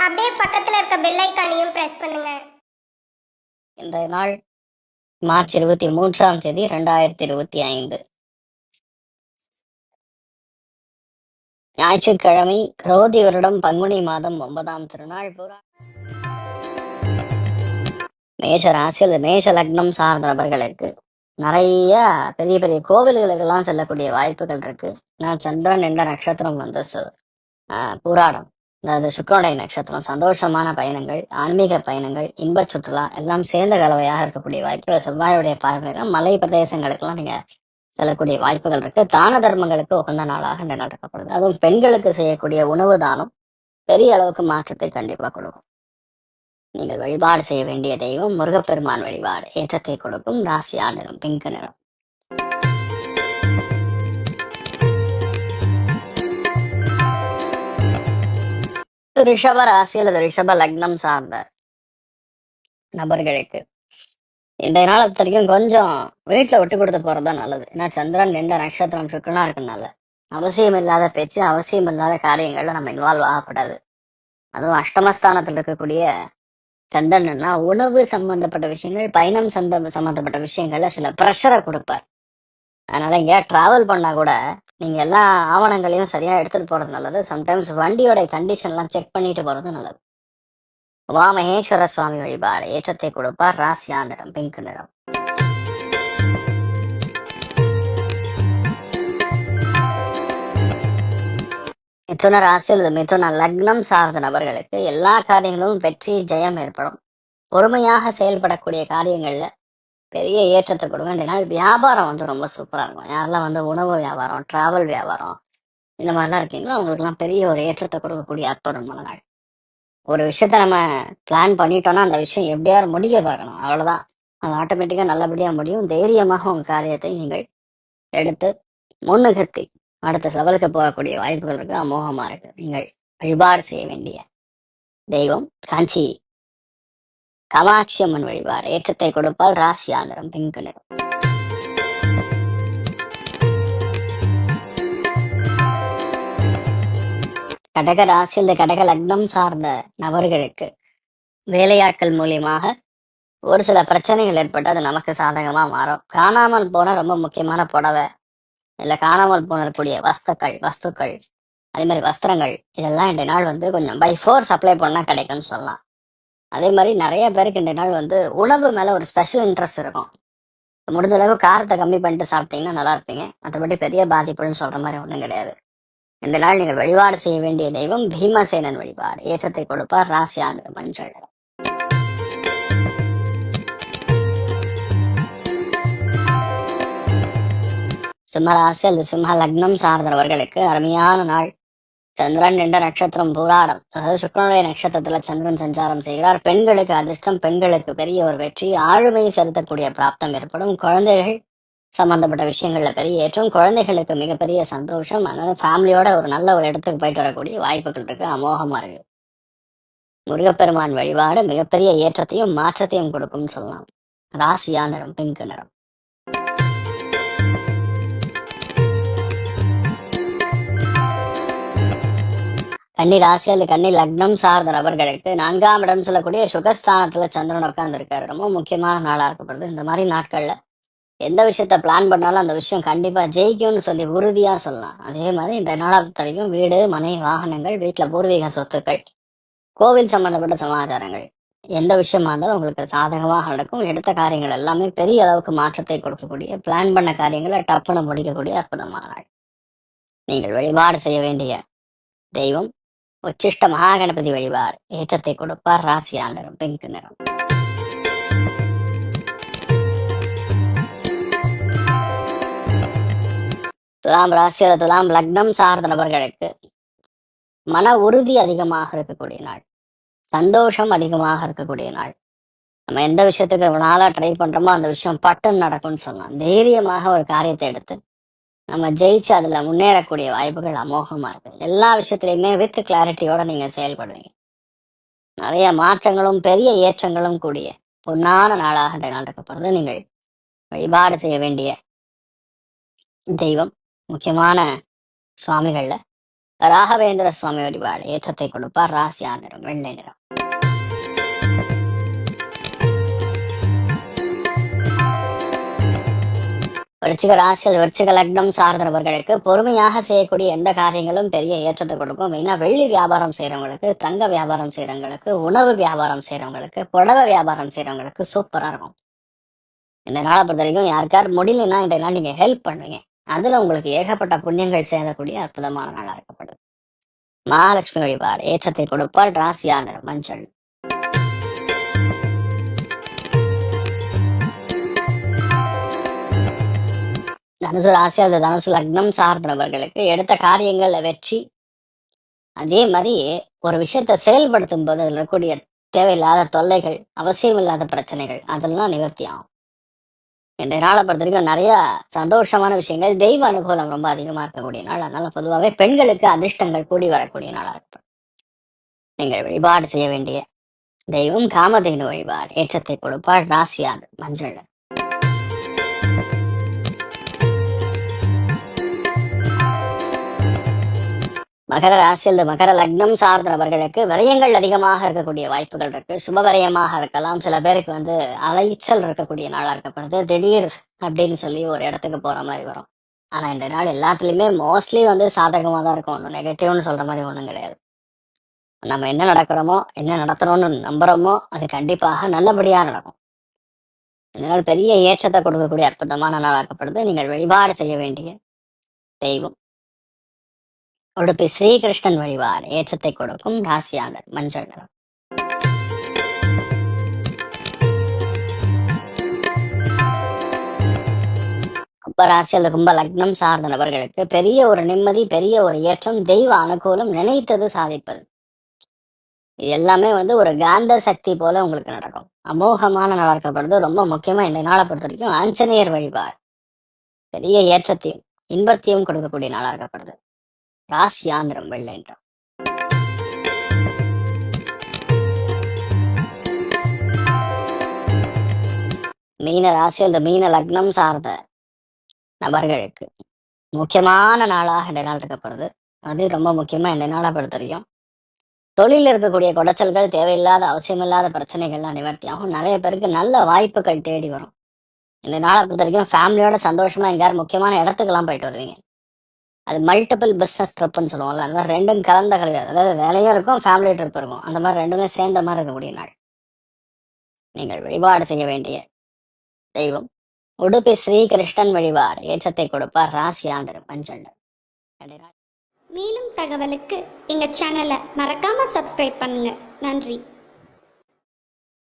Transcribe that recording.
அப்படியே பக்கத்துல இருக்க பெல் ஐக்கானையும் பிரஸ் பண்ணுங்க. இன்றைய நாள் மார்ச் இருபத்தி மூன்றாம் தேதி ரெண்டாயிரத்தி இருபத்தி ஐந்து. ஞாயிற்றுக்கிழமை குரோதி வருடம் பங்குனி மாதம் ஒன்பதாம் திருநாள் பூரா மேஷ ராசி அல்லது மேஷ லக்னம் சார்ந்தவர்களுக்கு நிறைய பெரிய பெரிய கோவில்களுக்கெல்லாம் செல்லக்கூடிய வாய்ப்புகள் இருக்கு. நான் சந்திரன் என்ற நட்சத்திரம் வந்து சு- பூராடம். அதாவது சுக்கரனுடைய நட்சத்திரம் சந்தோஷமான பயணங்கள் ஆன்மீக பயணங்கள் இன்பச் சுற்றுலா எல்லாம் சேர்ந்த கலவையாக இருக்கக்கூடிய வாய்ப்புகள் செவ்வாயுடைய பார்வைகள் மலை பிரதேசங்களுக்கெல்லாம் நீங்க செல்லக்கூடிய வாய்ப்புகள் இருக்கு. தான தர்மங்களுக்கு உகந்த நாளாக நடக்கப்படுது அதுவும் பெண்களுக்கு செய்யக்கூடிய உணவு தானம் பெரிய அளவுக்கு மாற்றத்தை கண்டிப்பா கொடுக்கும். நீங்கள் வழிபாடு செய்ய வேண்டிய தெய்வம் முருகப்பெருமான் வழிபாடு. ஏற்றத்தை கொடுக்கும். ராசியா நிறம் பிங்க் நிறம். ரிஷப ராசி அல்லது ரிஷப லக்னம் சார்ந்த நபர்களுக்கு இன்றைய நாள் வரைக்கும் கொஞ்சம் வீட்டுல விட்டு கொடுத்து போறதுதான் நல்லது. ஏன்னா சந்திரன் எந்த நட்சத்திரம் சுக்கனா இருக்கனால அவசியம் இல்லாத பேச்சு அவசியம் இல்லாத காரியங்கள்ல நம்ம இன்வால்வ் ஆகப்படாது அதுவும் அஷ்டமஸ்தானத்தில் இருக்கக்கூடிய சந்திரன்னா உணவு சம்பந்தப்பட்ட விஷயங்கள் பயணம் சந்த சம்பந்தப்பட்ட விஷயங்கள்ல சில ப்ரெஷரை கொடுப்பார். அதனால எங்கேயா டிராவல் பண்ணா கூட நீங்க எல்லா ஆவணங்களையும் சரியா எடுத்துட்டு போறது நல்லது. சம்டைம்ஸ் வண்டியோட கண்டிஷன் எல்லாம் செக் பண்ணிட்டு போறது நல்லது. உமா மகேஸ்வர சுவாமி வழிபாடு. ஏற்றத்தை கொடுப்பார். ராசியா நிறம் பிங்க் நிறம். மிதுன ராசி அல்லது மிதுன லக்னம் சார்ந்த நபர்களுக்கு எல்லா காரியங்களும் வெற்றி ஜெயம் ஏற்படும். பொறுமையாக செயல்படக்கூடிய காரியங்கள்ல பெரிய ஏற்றத்தை கொடுங்க. இந்த நாள் வியாபாரம் வந்து ரொம்ப சூப்பரா இருக்கும். யாரெல்லாம் வந்து உணவு வியாபாரம் டிராவல் வியாபாரம் இந்த மாதிரிலாம் இருக்கீங்களோ அவங்களுக்குலாம் பெரிய ஒரு ஏற்றத்தை கொடுக்கக்கூடிய அற்புதமான நாள். ஒரு விஷயத்த நம்ம பிளான் பண்ணிட்டோம்னா அந்த விஷயம் எப்படியாவது முடிக்க பார்க்கணும். அவ்வளவுதான். அது ஆட்டோமேட்டிக்கா நல்லபடியா முடியும். தைரியமாக உங்க காரியத்தை நீங்கள் எடுத்து முன்னுகர்த்தி அடுத்த சவலுக்கு போகக்கூடிய வாய்ப்புகள் இருக்கு. அமோகமா இருக்கு. நீங்கள் வழிபாடு செய்ய வேண்டிய தெய்வம் காஞ்சி காமாட்சி அம்மன் வழிபாடு. ஏற்றத்தை கொடுப்பால் ராசி ஆந்திரம் பிங்க் நிறம் கடக ராசி இந்த கடக லக்னம் சார்ந்த நபர்களுக்கு வேலையாட்கள் மூலியமாக ஒரு சில பிரச்சனைகள் ஏற்பட்டு அது நமக்கு சாதகமா மாறும். காணாமல் போன ரொம்ப முக்கியமான புடவை இல்ல காணாமல் போனக்கூடிய வஸ்துக்கள் வஸ்துக்கள் அதே மாதிரி வஸ்திரங்கள் இதெல்லாம் இன்றைய நாள் வந்து கொஞ்சம் பை ஃபோர் சப்ளை பண்ணா கிடைக்கும்னு சொல்லலாம். அதே மாதிரி நிறைய பேருக்கு இந்த நாள் வந்து உணவு மேல ஒரு ஸ்பெஷல் இன்ட்ரெஸ்ட் இருக்கும். முடிஞ்ச அளவு காரத்தை கம்மி பண்ணிட்டு சாப்பிட்டீங்கன்னா நல்லா இருப்பீங்க. மற்றபடி பெரிய பாதிப்புன்னு சொல்ற மாதிரி ஒன்றும் கிடையாது. இந்த நாள் நீங்கள் வழிபாடு செய்ய வேண்டிய தெய்வம் பீமசேனன் வழிபாடு. ஏற்றத்தை கொடுப்பார் ராசி மஞ்சள். நிறம். சிம்மராசி அல்லது சிம்ம லக்னம் சார்ந்தவர்களுக்கு அருமையான நாள். சந்திரன் என்ற நட்சத்திரம் பூராடம். அதாவது சுக்கரனுடைய நட்சத்திரத்துல சந்திரன் சஞ்சாரம் செய்கிறார். பெண்களுக்கு அதிர்ஷ்டம் பெண்களுக்கு பெரிய ஒரு வெற்றி ஆளுமை செலுத்தக்கூடிய பிராப்தம் ஏற்படும். குழந்தைகள் சம்பந்தப்பட்ட விஷயங்கள்ல பெரிய ஏற்றம் குழந்தைகளுக்கு மிகப்பெரிய சந்தோஷம். அதனால ஃபேமிலியோட ஒரு நல்ல ஒரு இடத்துக்கு போயிட்டு வரக்கூடிய வாய்ப்புகள் இருக்கு. அமோகமா இருக்கு. முருகப்பெருமான் வழிபாடு மிகப்பெரிய ஏற்றத்தையும் மாற்றத்தையும் கொடுக்கும்னு சொல்லலாம். ராசியா நிறம் பிங்க் நிறம். கன்னி ராசியில் கன்னி லக்னம் சார்ந்த நபர்களுக்கு நான்காம் இடம் சொல்லக்கூடிய சுகஸ்தானத்துல சந்திரன் உட்கார்ந்து இருக்காரு ரொம்ப முக்கியமான நாளா இருக்கப்படுது இந்த மாதிரி நாட்கள்ல. எந்த விஷயத்த பிளான் பண்ணாலும் அந்த விஷயம் கண்டிப்பா ஜெயிக்கும்னு சொல்லி உறுதியா சொல்லலாம். அதே மாதிரி இன்றைய நாளா வரைக்கும் வீடு மனை வாகனங்கள் வீட்டுல பூர்வீக சொத்துக்கள் கோவில் சம்பந்தப்பட்ட சமாச்சாரங்கள் எந்த விஷயமா இருந்தாலும் உங்களுக்கு சாதகமாக நடக்கும். எடுத்த காரியங்கள் எல்லாமே பெரிய அளவுக்கு மாற்றத்தை கொடுக்கக்கூடிய பிளான் பண்ண காரியங்களை டப்புன்னு முடிக்கக்கூடிய அற்புதமான நாள். நீங்கள் வழிபாடு செய்ய வேண்டிய தெய்வம் உச்சிஷ்ட மகாகணபதி வழிபாடு. ஏற்றத்தை கொடுப்பார் ராசியால் நிறம் பிங்க் நிறம். துலாம் ராசி துலாம் லக்னம் சார்ந்த நபர்களுக்கு மன உறுதி அதிகமாக இருக்கக்கூடிய நாள். சந்தோஷம் அதிகமாக இருக்கக்கூடிய நாள். நம்ம எந்த விஷயத்துக்கு நாளாக நாளா ட்ரை பண்றோமோ அந்த விஷயம் பட்டன் நடக்கும்னு சொல்லலாம். தைரியமாக ஒரு காரியத்தை எடுத்து நம்ம ஜெயிச்சு அதுல முன்னேறக்கூடிய வாய்ப்புகள் அமோகமா இருக்கு. எல்லா விஷயத்திலையுமே வித் கிளாரிட்டியோட நீங்க செயல்படுவீங்க. நிறைய மாற்றங்களும் பெரிய ஏற்றங்களும் கூடிய பொன்னான நாளாக இன்றைய நாள் இருக்கப்படுறது நீங்கள் வழிபாடு செய்ய வேண்டிய தெய்வம் முக்கியமான சுவாமிகள்ல ராகவேந்திர சுவாமி வழிபாடு ஏற்றத்தை கொடுப்பார். ராசியா நிறம் வெள்ளை நிறம். விருச்சிக ராசியில் விருச்சிக லக்னம் சார்ந்தவர்களுக்கு பொறுமையாக செய்யக்கூடிய எந்த காரியங்களும் பெரிய ஏற்றத்தை கொடுக்கும். மெயினா வெள்ளி வியாபாரம் செய்யறவங்களுக்கு தங்க வியாபாரம் செய்யறவங்களுக்கு உணவு வியாபாரம் செய்யறவங்களுக்கு புடவை வியாபாரம் செய்யறவங்களுக்கு சூப்பரா இருக்கும். இந்த நாளை பொறுத்த வரைக்கும் யாருக்கார் முடியலன்னா இதெல்லாம் நீங்க ஹெல்ப் பண்ணுவீங்க. அதுல உங்களுக்கு ஏகப்பட்ட புண்ணியங்கள் சேரக்கூடிய அற்புதமான நாளா இருக்கப்படுது. மகாலட்சுமி வழிபாடு ஏற்றத்தை கொடுப்பால் ராசியா மஞ்சள். தனுசு ராசி அது தனுசு லக்னம் சார்ந்தவர்களுக்கு எடுத்த காரியங்கள்ல வெற்றி. அதே மாதிரி ஒரு விஷயத்தை செயல்படுத்தும் போது அதில் இருக்கக்கூடிய தேவையில்லாத தொல்லைகள் அவசியமில்லாத பிரச்சனைகள் அதெல்லாம் நிவர்த்தி ஆகும். இந்த நாளை பொறுத்த வரைக்கும் நிறைய சந்தோஷமான விஷயங்கள் தெய்வ அனுகூலம் ரொம்ப அதிகமா இருக்கக்கூடிய நாள். அதனால பொதுவாகவே பெண்களுக்கு அதிர்ஷ்டங்கள் கூடி வரக்கூடிய நாளா இருக்கும் நீங்கள் வழிபாடு செய்ய வேண்டிய தெய்வம் காமதேனு வழிபாடு ஏற்றத்தை கொடுப்பாள் ராசியாது மஞ்சள். மகர ராசியில் மகர லக்னம் சார்ந்த நபர்களுக்கு விரயங்கள் அதிகமாக இருக்கக்கூடிய வாய்ப்புகள் இருக்கு. சுபவரயமாக இருக்கலாம். சில பேருக்கு வந்து அலைச்சல் இருக்கக்கூடிய நாளா இருக்கப்படுது. திடீர் அப்படின்னு சொல்லி ஒரு இடத்துக்கு போற மாதிரி வரும். ஆனா இந்த நாள் எல்லாத்துலயுமே மோஸ்ட்லி வந்து சாதகமா தான் இருக்கும். ஒன்றும் நெகட்டிவ்னு சொல்ற மாதிரி ஒன்றும் கிடையாது. நம்ம என்ன நடக்கிறோமோ என்ன நடத்துறோம்னு நம்புறோமோ அது கண்டிப்பாக நல்லபடியா நடக்கும். இந்த நாள் பெரிய ஏற்றத்தை கொடுக்கக்கூடிய அற்புதமான நாளாக்கப்படுது நீங்கள் வழிபாடு செய்ய வேண்டிய தெய்வம். உடுப்பி ஸ்ரீகிருஷ்ணன் வழிபாடு ஏற்றத்தை கொடுக்கும் ராசியாக மஞ்சள் நிறம். கும்பராசி அல்லது கும்ப லக்னம் சார்ந்த நபர்களுக்கு பெரிய ஒரு நிம்மதி பெரிய ஒரு ஏற்றம் தெய்வ அனுகூலம் நினைத்தது சாதிப்பது. இது எல்லாமே வந்து ஒரு காந்த சக்தி போல உங்களுக்கு நடக்கும். அமோகமான நாளா இருக்கப்படுறது ரொம்ப முக்கியமா இந்த நாளை பொறுத்த வரைக்கும் ஆஞ்சநேயர் வழிபாடு. பெரிய ஏற்றத்தையும் இன்பத்தையும் கொடுக்கக்கூடிய நாளா இருக்கப்படுது ராசி ஆந்திரம் வெள்ளை நிறம் மீன ராசி அந்த மீன லக்னம் சார்ந்த நபர்களுக்கு முக்கியமான நாளாக இந்த நாள் இருக்கப்படுது அது ரொம்ப முக்கியமா இந்த நாளை பொறுத்த வரைக்கும். தொழிலில் இருக்கக்கூடிய குடைச்சல்கள் தேவையில்லாத அவசியமில்லாத பிரச்சனைகள்லாம் நிவர்த்தியாகும். நிறைய பேருக்கு நல்ல வாய்ப்புகள் தேடி வரும். இந்த நாளை பொறுத்த வரைக்கும் ஃபேமிலியோட சந்தோஷமா எங்கேயாவது முக்கியமான இடத்துக்கெல்லாம் போயிட்டு வருவீங்க. அது மல்டிபிள் பிஸ்னஸ் ட்ரிப்னு சொல்லுவோம்ல அந்த மாதிரி ரெண்டும் கலந்த கல்வி அதாவது வேலையும் இருக்கும் ஃபேமிலி ட்ரிப் இருக்கும். அந்த மாதிரி ரெண்டுமே சேர்ந்த மாதிரி இருக்கக்கூடிய நாள். நீங்கள் வழிபாடு செய்ய வேண்டிய தெய்வம். உடுப்பி ஸ்ரீ கிருஷ்ணன் வழிபாடு. ஏற்றத்தை கொடுப்பார் ராசி ஆண்டு பஞ்சண்டர் மேலும் தகவலுக்கு எங்கள் சேனலை மறக்காம சப்ஸ்கிரைப் பண்ணுங்க. நன்றி.